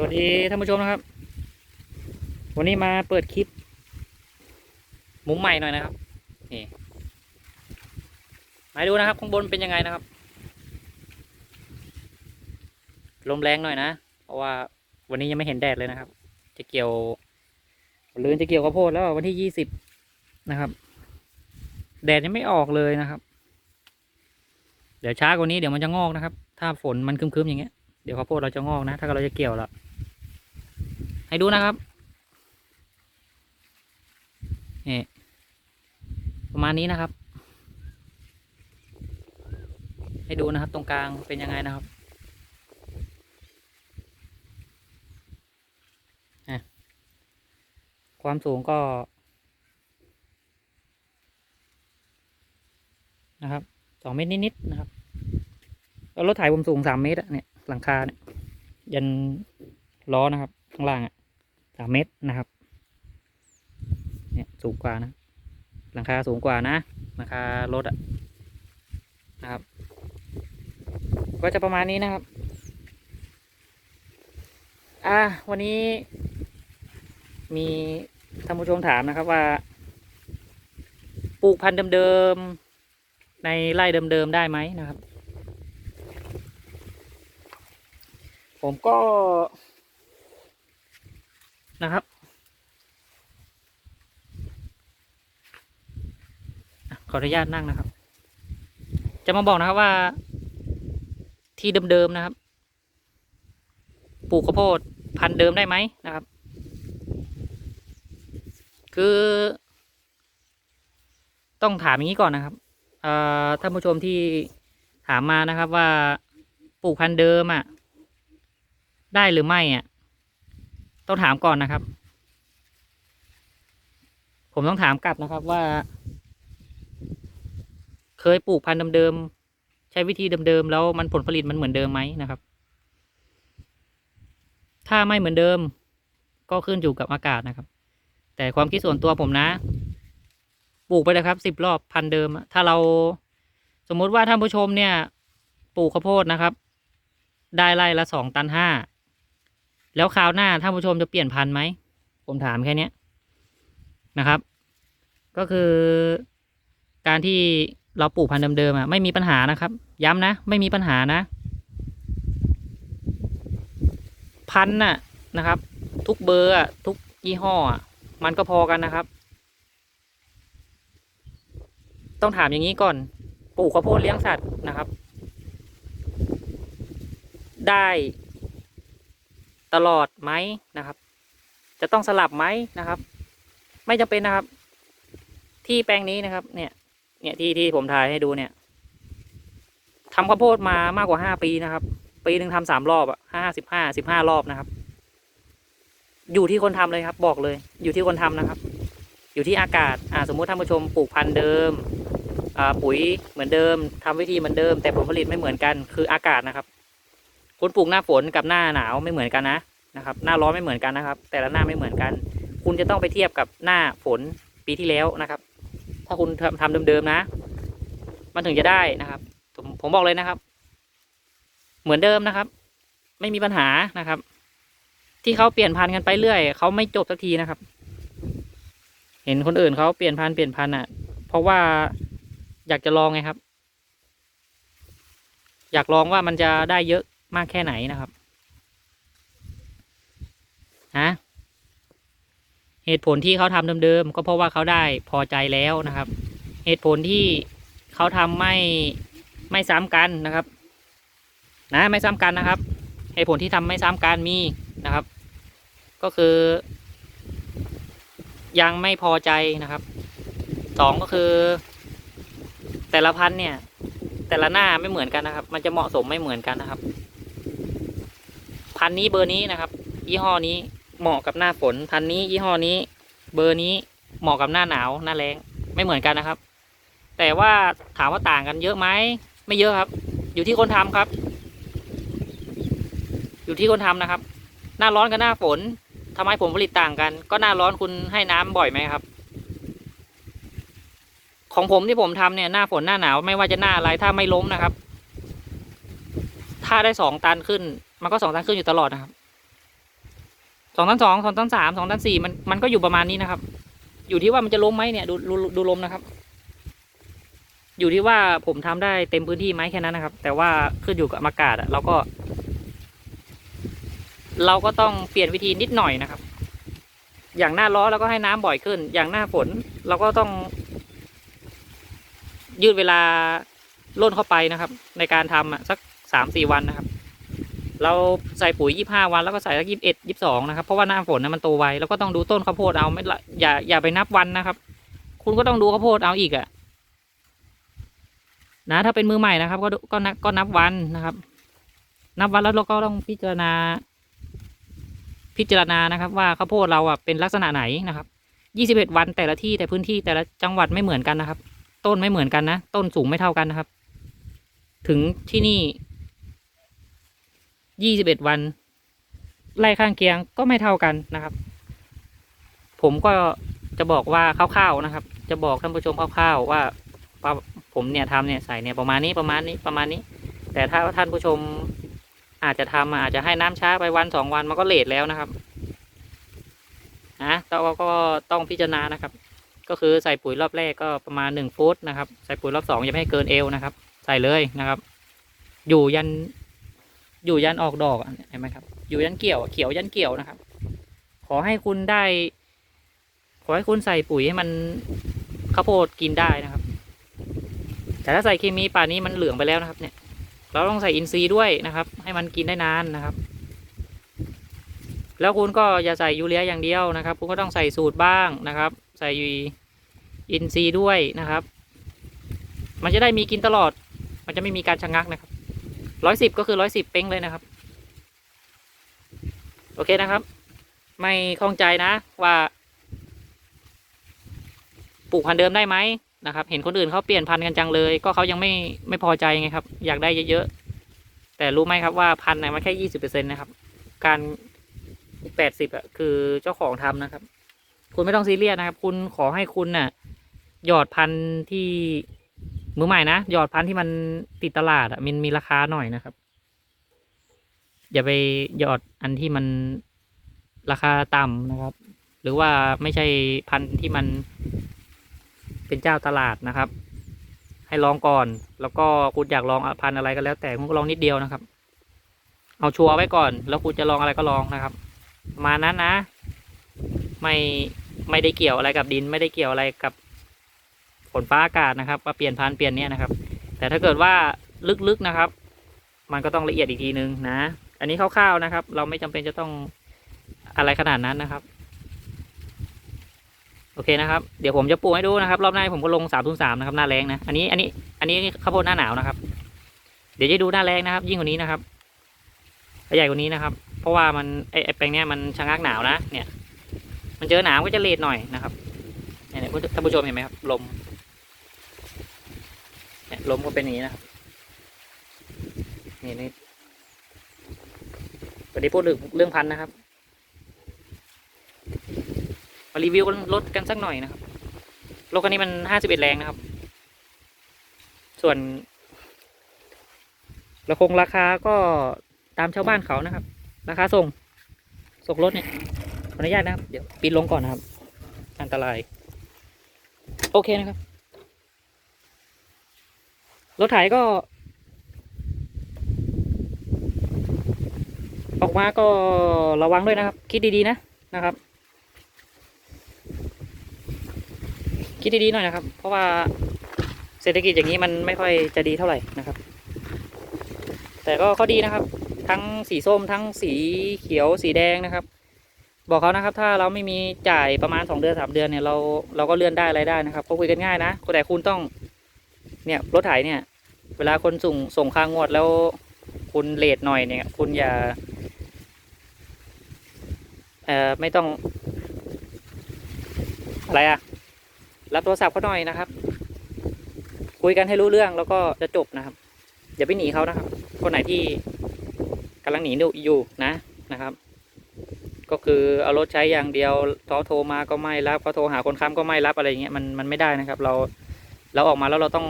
สวัสดีท่านผู้ชมนะครับ วันนี้มาเปิดคลิป มุมใหม่หน่อยนะครับ นี่มาดูนะครับข้างบนเป็นยังไงนะครับ ลมแรงหน่อยนะ เพราะว่าวันนี้ยังไม่เห็นแดดเลยนะครับ จะเกี่ยวหรือจะเกี่ยวข้าวโพดแล้ววันที่ยี่สิบนะครับ แดดยังไม่ออกเลยนะครับ เดี๋ยวช้ากว่านี้เดี๋ยวมันจะงอกนะครับ ถ้าฝนมันคึมๆอย่างเงี้ยเดี๋ยวข้าวโพดเราจะงอกนะ ถ้าเราจะเกี่ยวแล้ว ให้ดูนะครับนี่ประมาณนี้นะครับ ให้ดูนะครับตรงกลางเป็นยังไงนะครับอะความสูงก็นะครับสองเมตรนิดๆนะครับแล้วรถไถผมสูงสามเมตรอะเนี่ยหลังคาเนี่ยยันล้อนะครับข้างล่างอะ สามเมตรนะครับ เนี่ยสูงกว่านะ หลังคาสูงกว่านะหลังคารถอะนะครับ ก็จะประมาณนี้นะครับ อะวันนี้ มีท่านผู้ชมถามนะครับว่า ปลูกพันธุ์เดิมๆในไร่เดิมๆได้ไหมนะครับ ผมก็ นะครับขออนุญาตนั่งนะครับ จะมาบอกนะครับว่า ที่เดิมๆนะครับ ปลูกข้าวโพดพันธุ์เดิมได้ไหมนะครับ คือ ต้องถามอย่างนี้ก่อนนะครับท่านผู้ชมที่ถามมานะครับว่าปลูกพันธุ์เดิมอะ ได้หรือไม่อะ ต้องถามก่อนนะครับ ผมต้องถามกลับนะครับว่า เคยปลูกพันธุ์เดิมๆใช้วิธีเดิมๆแล้วมันผลผลิตมันเหมือนเดิมไหมนะครับ ถ้าไม่เหมือนเดิม ก็ขึ้นอยู่กับอากาศนะครับ แต่ความคิดส่วนตัวผมนะ ปลูกไปเลยครับสิบรอบพันธุ์เดิม ถ้าเราสมมุติว่าท่านผู้ชมเนี่ย ปลูกข้าวโพดนะครับ ได้ไร่ละสองตันห้า แล้วคราวหน้าท่านผู้ชมจะเปลี่ยนพันธุ์ไหม ผมถามแค่นี้นะครับ ก็คือการที่เราปลูกพันธุ์เดิมๆอะไม่มีปัญหานะครับ ย้ำนะ ไม่มีปัญหานะ พันธุ์น่ะนะครับ ทุกเบอร์อะทุกยี่ห้ออะมันก็พอกันนะครับ ต้องถามอย่างนี้ก่อนปลูกข้าวโพดเลี้ยงสัตว์นะครับ ได้ ตลอดไหมนะครับ จะต้องสลับไหมนะครับ ไม่จำเป็นนะครับ ที่แปลงนี้นะครับ เนี่ย เนี่ยที่ที่ผมถ่ายให้ดูเนี่ยทำข้าวโพดมามากกว่าห้าปีนะครับ ปีหนึ่งทำสามรอบอะห้าสิบห้าสิบห้ารอบนะครับ อยู่ที่คนทำเลยครับ บอกเลย อยู่ที่คนทำนะครับ อยู่ที่อากาศอ่าสมมุติท่านผู้ชมปลูกพันธุ์เดิม อ่าปุ๋ยเหมือนเดิมทำวิธีเหมือนเดิม แต่ผลผลิตไม่เหมือนกันคืออากาศนะครับ คุณปลูกหน้าฝนกับหน้าหนาวไม่เหมือนกันนะนะครับ หน้าร้อนไม่เหมือนกันนะครับ แต่ละหน้าไม่เหมือนกัน คุณจะต้องไปเทียบกับหน้าฝนปีที่แล้วนะครับ ถ้าคุณทำทำเดิมๆนะ มันถึงจะได้นะครับ ผมผมบอกเลยนะครับ เหมือนเดิมนะครับ ไม่มีปัญหานะครับ ที่เขาเปลี่ยนพันธุ์กันไปเรื่อยเขาไม่จบสักทีนะครับ เห็นคนอื่นเขาเปลี่ยนพันธุ์เปลี่ยนพันธุ์อะ เพราะว่าอยากจะลองไงครับ อยากลองว่ามันจะได้เยอะ มากแค่ไหนนะครับฮะเหตุผลที่เขาทำเดิมๆก็เพราะว่าเขาได้พอใจแล้วนะครับ เหตุผลที่เขาทำไม่ไม่ซ้ำกันนะครับ นะไม่ซ้ำกันนะครับ เหตุผลที่ทำไม่ซ้ำกันมีนะครับ ก็คือ ยังไม่พอใจนะครับสองก็คือ แต่ละพันธุ์เนี่ย แต่ละหน้าไม่เหมือนกันนะครับ มันจะเหมาะสมไม่เหมือนกันนะครับ พันนี้เบอร์นี้นะครับ ยี่ห้อนี้เหมาะกับหน้าฝน พันนี้ยี่ห้อนี้ เบอร์นี้เหมาะกับหน้าหนาวหน้าแรงไม่เหมือนกันนะครับ แต่ว่าถามว่าต่างกันเยอะไหมไม่เยอะครับ อยู่ที่คนทำครับ อยู่ที่คนทำนะครับ หน้าร้อนกับหน้าฝนทำไมผลผลิตต่างกัน ก็หน้าร้อนคุณให้น้ำบ่อยไหมครับ ของผมที่ผมทำเนี่ยหน้าฝนหน้าหนาวไม่ว่าจะหน้าอะไรถ้าไม่ล้มนะครับ ถ้าได้สองตันขึ้น มันก็สองตันขึ้นอยู่ตลอดนะครับสองตันสองสองตันสามสองตันสี่มันมันก็อยู่ประมาณนี้นะครับ อยู่ที่ว่ามันจะล้มไหมเนี่ยดูดูดูลมนะครับ อยู่ที่ว่าผมทำได้เต็มพื้นที่ไหมแค่นั้นนะครับ แต่ว่าขึ้นอยู่กับอากาศอะเราก็ เราก็ต้องเปลี่ยนวิธีนิดหน่อยนะครับ อย่างหน้าร้อนเราก็ให้น้ำบ่อยขึ้น อย่างหน้าฝนเราก็ต้อง ยืดเวลาล่นเข้าไปนะครับ ในการทำอะสัก สามสี่วันนะครับ เราใส่ปุ๋ยยี่ห้าวันแล้วก็ใส่สักยี่สิบเอ็ดยี่สิบสองนะครับ เพราะว่าหน้าฝนนะมันโตไวแล้วก็ต้องดูต้นข้าวโพดเอาไม่ละอย่าอย่าไปนับวันนะครับ คุณก็ต้องดูข้าวโพดเอาอีกอะนะถ้าเป็นมือใหม่นะครับ ก็ก็นับก็นับวันนะครับ นับวันแล้วเราก็ต้องพิจารณา พิจารณานะครับ ว่าข้าวโพดเราอะเป็นลักษณะไหนนะครับยี่สิบเอ็ดวันแต่ละที่แต่พื้นที่แต่ละจังหวัดไม่เหมือนกันนะครับ ต้นไม่เหมือนกันนะ ต้นสูงไม่เท่ากันนะครับ ถึงที่นี่ ยี่สิบเอ็ดวันไล่ข้างเคียงก็ไม่เท่ากันนะครับ ผมก็จะบอกว่าคร่าวๆนะครับ จะบอกท่านผู้ชมคร่าวๆว่าผมเนี่ยทำเนี่ยใส่เนี่ยประมาณนี้ประมาณนี้ประมาณนี้ แต่ถ้าท่านผู้ชมอาจจะทำอาจจะให้น้ำช้าไปวันสองวันมันก็เลทแล้วนะครับนะเราก็ต้องพิจารณานะครับ ก็คือใส่ปุ๋ยรอบแรกก็ประมาณหนึ่งฟุตนะครับ ใส่ปุ๋ยรอบสองอย่าไม่ให้เกินเอวนะครับ ใส่เลยนะครับ อยู่ยัน อยู่ยันออกดอกเห็นไหมครับ อยู่ยันเกี่ยวเขียวยันเกี่ยวนะครับ ขอให้คุณได้ ขอให้คุณใส่ปุ๋ยให้มันข้าวโพดกินได้นะครับ แต่ถ้าใส่เคมีป่านนี้มันเหลืองไปแล้วนะครับเนี่ย เราต้องใส่อินทรีย์ด้วยนะครับ ให้มันกินได้นานนะครับ แล้วคุณก็อย่าใส่ยูเรียอย่างเดียวนะครับ คุณก็ต้องใส่สูตรบ้างนะครับ ใส่อินทรีย์ด้วยนะครับ มันจะได้มีกินตลอด มันจะไม่มีการชะงักนะครับ ร้อยสิบก็คือร้อยสิบเป้งเลยนะครับ โอเคนะครับ ไม่คล่องใจนะว่า ปลูกพันธุ์เดิมได้ไหมนะครับ เห็นคนอื่นเขาเปลี่ยนพันธุ์กันจังเลย ก็เขายังไม่ไม่พอใจไงครับ อยากได้เยอะๆแต่รู้ไหมครับว่าพันธุ์ไหนมันแค่ยี่สิบเปอร์เซ็นต์นะครับ การแปดสิบอะคือเจ้าของทำนะครับ คุณไม่ต้องซีเรียสนะครับ คุณขอให้คุณน่ะ หยอดพันธุ์ที่ มือใหม่นะหยอดพันธุ์ที่มันติดตลาดอะมันมีราคาหน่อยนะครับ อย่าไปหยอดอันที่มันราคาต่ำนะครับ หรือว่าไม่ใช่พันธุ์ที่มันเป็นเจ้าตลาดนะครับ ให้ลองก่อน แล้วก็คุณอยากลองพันธุ์อะไรก็แล้ว แต่คุณก็ลองนิดเดียวนะครับ เอาชัวร์ไว้ก่อน แล้วคุณจะลองอะไรก็ลองนะครับมานั้นนะ ไม่ไม่ได้เกี่ยวอะไรกับดิน ไม่ได้เกี่ยวอะไรกับ นฟ้าอากาศนะครับว่าเปลี่ยนพันเปลี่ยนเนี้ยนะครับ แต่ถ้าเกิดว่าลึกๆนะครับ มันก็ต้องละเอียดอีกทีนึงนะ อันนี้คร่าวๆนะครับ เราไม่จำเป็นจะต้องอะไรขนาดนั้นนะครับ โอเคนะครับ เดี๋ยวผมจะปลูกให้ดูนะครับ รอบหน้าผมก็ลงสามทุนสามนะครับหน้าแรงนะ อันนี้อันนี้อันนี้ข้าวโพดหน้าหนาวนะครับ เดี๋ยวจะดูหน้าแรงนะครับ ยิ่งกว่านี้นะครับใหญ่กว่านี้นะครับ เพราะว่ามันไอแปลงเนี้ยมันชะงักหนาวนะเนี่ย มันเจอหนาวก็จะเลทหน่อยนะครับเนี่ยท่านผู้ชมเห็นไหมครับลม ลมก็เป็นอย่างนี้นะครับนี่นี่วันนี้พูดเรื่องเรื่องพันธุ์นะครับ มารีวิวรถกันสักหน่อยนะครับรถคันนี้มันห้าสิบเอ็ดแรงนะครับ ส่วนราคงราคาก็ตามชาวบ้านเขานะครับ ราคาส่งส่งรถเนี่ยขออนุญาตนะครับ เดี๋ยวปิดลงก่อนนะครับ อันตราย โอเคนะครับ รถไถก็ ออกมาก็ระวังด้วยนะครับ คิดดีๆนะนะครับ คิดดีๆหน่อยนะครับ เพราะว่าเศรษฐกิจอย่างนี้มันไม่ค่อยจะดีเท่าไหร่นะครับ แต่ก็ข้อดีนะครับ ทั้งสีส้มทั้งสีเขียวสีแดงนะครับ บอกเขานะครับ ถ้าเราไม่มีจ่ายประมาณสองเดือนสามเดือนเนี่ยเราเราก็เลื่อนได้อะไรได้นะครับก็คุยกันง่ายนะแต่คุณต้อง เนี่ยรถไถเนี่ย เวลาคนส่งส่งค่างวดแล้ว คุณเลทหน่อยเนี่ย คุณอย่าเอ่อไม่ต้อง อะไรอะรับโทรศัพท์เขาหน่อยนะครับ คุยกันให้รู้เรื่องแล้วก็จะจบนะครับ อย่าไปหนีเขานะครับ คนไหนที่กำลังหนีอยู่นะนะครับ ก็คือเอารถใช้อย่างเดียวเขาโทรมาก็ไม่รับเขาโทรหาคนค้ำก็ไม่รับอะไรอย่างเงี้ยมันมันไม่ได้นะครับ เรา เราออกมาแล้วเราต้อง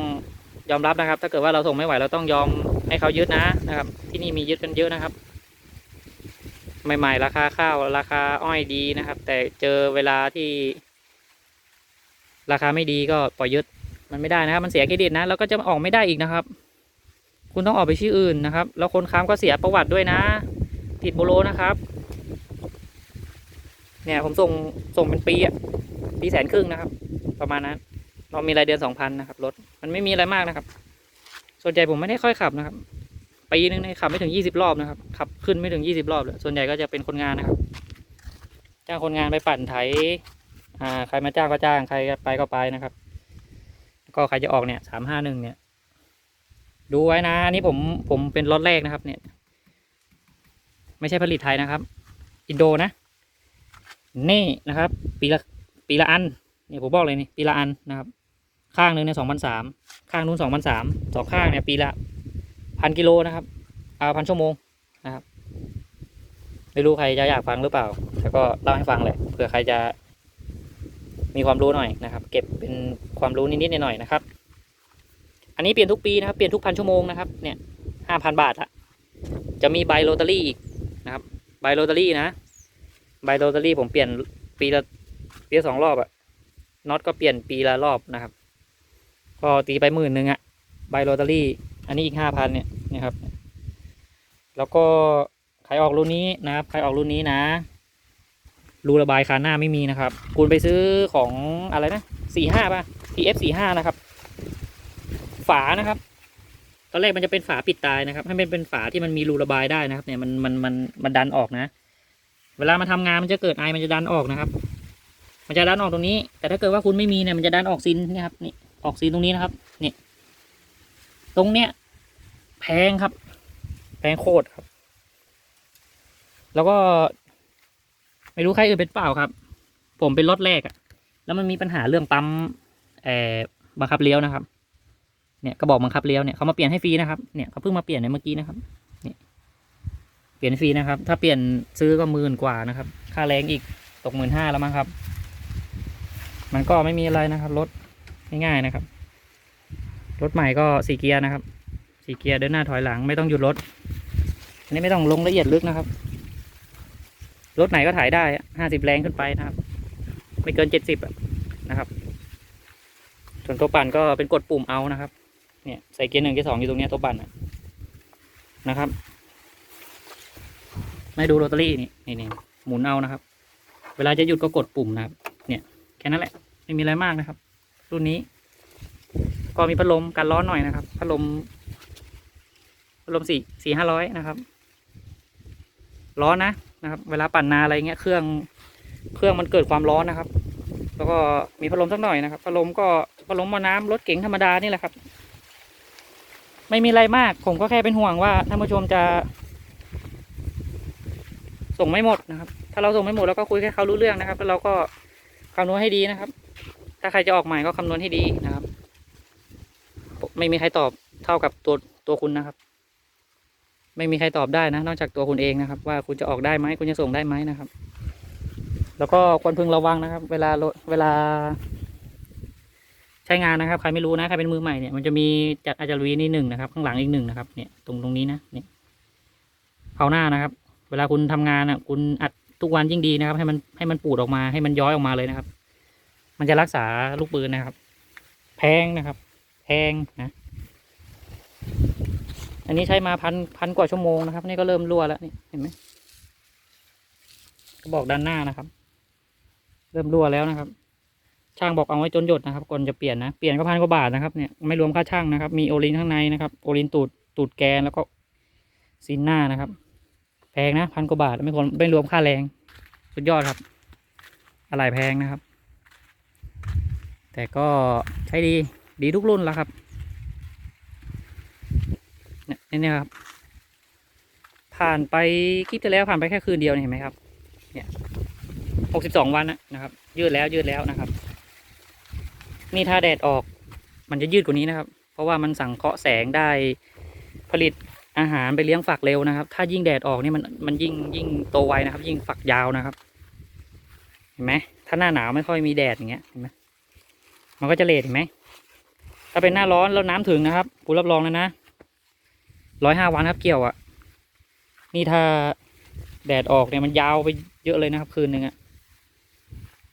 ยอมรับนะครับ ถ้าเกิดว่าเราส่งไม่ไหวเราต้องยอมให้เขายึดนะนะครับ ที่นี่มียึดกันเยอะนะครับ ใหม่ๆ ราคาข้าว ราคาอ้อยดีนะครับ แต่เจอเวลาที่ ราคาไม่ดีก็ปล่อยยึดมันไม่ได้นะครับ มันเสียเครดิตนะแล้วก็จะออกไม่ได้อีกนะครับ คุณต้องออกไปชื่ออื่นนะครับ แล้วคนค้ำก็เสียประวัติด้วยนะ ติดโบโลนะครับ เนี่ยผมส่งส่งเป็นปีอะปีแสนครึ่งนะครับ ประมาณนั้น เรามีรายเดือนสองพันนะครับรถมันไม่มีอะไรมากนะครับ ส่วนใหญ่ผมไม่ได้ค่อยขับนะครับปีนึงเนี่ยขับไม่ถึงยี่สิบรอบนะครับขับขึ้นไม่ถึงยี่สิบรอบเลยส่วนใหญ่ก็จะเป็นคนงานนะครับ จ้างคนงานไปปั่นไถอ่าใครมาจ้างก็จ้างใครไปก็ไปนะครับ ก็ใครจะออกเนี่ยสามห้าหนึ่งเนี่ย ดูไว้นะอันนี้ผมผมเป็นรถแรกนะครับ เนี่ย ไม่ใช่ผลิตไทยนะครับ อินโดนะนี่นะครับ ปีละปีละอันเนี่ยผมบอกเลยนี่ปีละอันนะครับ ข้างหนึ่งเนี่ยสองพันสามข้างนู้นสองพันสามสองข้างเนี่ยปีละพันกิโลนะครับเอาพันชั่วโมงนะครับ ไม่รู้ใครจะอยากฟังหรือเปล่า แต่ก็เล่าให้ฟังเลยเผื่อใครจะมีความรู้หน่อยนะครับ เก็บเป็นความรู้นิดๆหน่อยๆนะครับ อันนี้เปลี่ยนทุกปีนะครับ เปลี่ยนทุกพันชั่วโมงนะครับเนี่ยห้าพันบาทอะจะมีใบโรตารี่อีกนะครับ ใบโรตารี่นะ ใบโรตารี่ผมเปลี่ยนปีละปีละสองรอบอะน็อตก็เปลี่ยนปีละรอบนะครับ ก็ตีไปหมื่นหนึ่งอะใบโรตารี่ อันนี้อีกห้าพันเนี่ยนะครับ แล้วก็ใครออกรุ่นนี้นะครับใครออกรุ่นนี้นะ รูระบายคาหน้าไม่มีนะครับ คุณไปซื้อของอะไรนะสี่ห้าป่ะ TF สี่ห้านะครับ ฝานะครับ ตอนแรกมันจะเป็นฝาปิดตายนะครับ ให้มันเป็นฝาที่มันมีรูระบายได้นะครับ เนี่ยมันมันมันมันดันออกนะ เวลามาทำงานมันจะเกิดไอมันจะดันออกนะครับ มันจะดันออกตรงนี้ แต่ถ้าเกิดว่าคุณไม่มีเนี่ยมันจะดันออกซินนี่ครับนี่ ออกซินตรงนี้นะครับ เนี่ย ตรงเนี้ยแพงครับ แพงโคตรครับ แล้วก็ ไม่รู้ใครอื่นเป็นเปล่าครับ ผมเป็นรถแรกอะแล้วมันมีปัญหาเรื่องปั๊มเอ่อบังคับเลี้ยวนะครับ เนี่ยกระบอกบังคับเลี้ยวเนี่ยเขามาเปลี่ยนให้ฟรีนะครับ เนี่ยเขาเพิ่งมาเปลี่ยนในเมื่อกี้นะครับ เนี่ย เปลี่ยนฟรีนะครับ ถ้าเปลี่ยนซื้อก็หมื่นกว่านะครับ ค่าแรงอีกตกหมื่นห้าแล้วมั้งครับ มันก็ไม่มีอะไรนะครับรถ ง่ายๆนะครับ รถใหม่ก็สี่เกียร์นะครับสี่เกียร์เดินหน้าถอยหลังไม่ต้องหยุดรถ อันนี้ไม่ต้องลงละเอียดลึกนะครับ รถไหนก็ถ่ายได้ห้าสิบแรงขึ้นไปนะครับ ไม่เกินเจ็ดสิบนะครับ ส่วนตัวปั่นก็เป็นกดปุ่มเอานะครับ เนี่ยใส่เกียร์หนึ่งเกียร์สองอยู่ตรงนี้ตัวปั่นนะนะครับไม่ดูโรตารี่นี่นี่นี่หมุนเอานะครับ เวลาจะหยุดก็กดปุ่มนะครับ เนี่ยแค่นั้นแหละ ไม่มีอะไรมากนะครับ รุ่นนี้ ก็มีพัดลมกันร้อนหน่อยนะครับ พัดลม พัดลมสี่สี่ห้าร้อยนะครับ ร้อนนะนะครับ เวลาปั่นนาอะไรเงี้ย เครื่อง เครื่องมันเกิดความร้อนนะครับ แล้วก็มีพัดลมสักหน่อยนะครับ พัดลมก็พัดลมมอน้ำรถเก๋งธรรมดานี่แหละครับ ไม่มีอะไรมาก ผมก็แค่เป็นห่วงว่าท่านผู้ชมจะ ส่งไม่หมดนะครับ ถ้าเราส่งไม่หมดเราก็คุยแค่เขารู้เรื่องนะครับ แล้วเราก็คำนวณให้ดีนะครับ ถ้าใครจะออกใหม่ก็คำนวณให้ดีนะครับ ไม่มีใครตอบเท่ากับตัวตัวคุณนะครับ ไม่มีใครตอบได้นะ นอกจากตัวคุณเองนะครับ ว่าคุณจะออกได้ไหมคุณจะส่งได้ไหมนะครับ แล้วก็ควรพึงระวังนะครับ เวลาเวลา ใช้งานนะครับใครไม่รู้นะใครเป็นมือใหม่เนี่ยมันจะมีจากอาจารวีนี่หนึ่งนะครับ ข้างหลังอีกหนึ่งนะครับเนี่ยตรงตรงนี้นะเนี่ยเผาหน้านะครับ เวลาคุณทำงานอะ คุณอัดทุกวันยิ่งดีนะครับ ให้มันให้มันปูดออกมาให้มันย้อยออกมาเลยนะครับ มันจะรักษาลูกปืนนะครับ แพงนะครับ แพงนะ อันนี้ใช้มาพันพันกว่าชั่วโมงนะครับ นี่ก็เริ่มรั่วแล้วนี่เห็นไหมกระบอกด้านหน้านะครับ เริ่มรั่วแล้วนะครับ ช่างบอกเอาไว้จนหยดนะครับ ก่อนจะเปลี่ยนนะเปลี่ยนก็พันกว่าบาทนะครับเนี่ยไม่รวมค่าช่างนะครับ มีโอลินข้างในนะครับโอลินตูดตูดแกนแล้วก็ซีนหน้านะครับแพงนะพันกว่าบาทไม่ควรไม่รวมค่าแรง สุดยอดครับ อะไรแพงนะครับ แต่ก็ใช้ดีดีทุกรุ่นแล้วครับเนี่ยนี่นะครับ ผ่านไปคลิปที่แล้วผ่านไปแค่คืนเดียวเนี่เห็นไหมครับ เนี่ยหกสิบสองวันนะนะครับ ยืดแล้วยืดแล้วนะครับ นี่ถ้าแดดออก มันจะยืดกว่านี้นะครับ เพราะว่ามันสังเคราะห์แสงได้ผลิตอาหารไปเลี้ยงฝักเร็วนะครับ ถ้ายิ่งแดดออกนี่มันมันยิ่งยิ่งโตไวนะครับ ยิ่งฝักยาวนะครับ เห็นไหมถ้าหน้าหนาวไม่ค่อยมีแดดอย่างเงี้ยเห็นไหม มันก็จะเลทเห็นไหม ถ้าเป็นหน้าร้อนแล้วน้ำถึงนะครับกูรับรองเลยนะร้อยห้าวันครับเกี่ยวอะ่ะ นี่ถ้าแดดออกเนี่ยมันยาวไปเยอะเลยนะครับ คืนหนึ่งอะ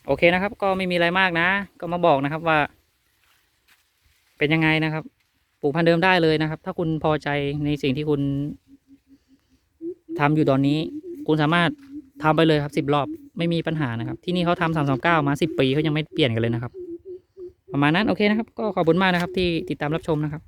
โอเคนะครับ ก็ไม่มีอะไรมากนะ ก็มาบอกนะครับว่า เป็นยังไงนะครับ ปลูกพันธุ์เดิมได้เลยนะครับ ถ้าคุณพอใจในสิ่งที่คุณทำอยู่ตอนนี้ คุณสามารถทำไปเลยครับสิบรอบไม่มีปัญหานะครับ ที่นี่เขาทำสามสามเก้ามาสิบปีเขายังไม่เปลี่ยนกันเลยนะครับ ประมาณนั้นโอเคนะครับ ก็ขอบคุณมากนะครับที่ติดตามรับชมนะครับ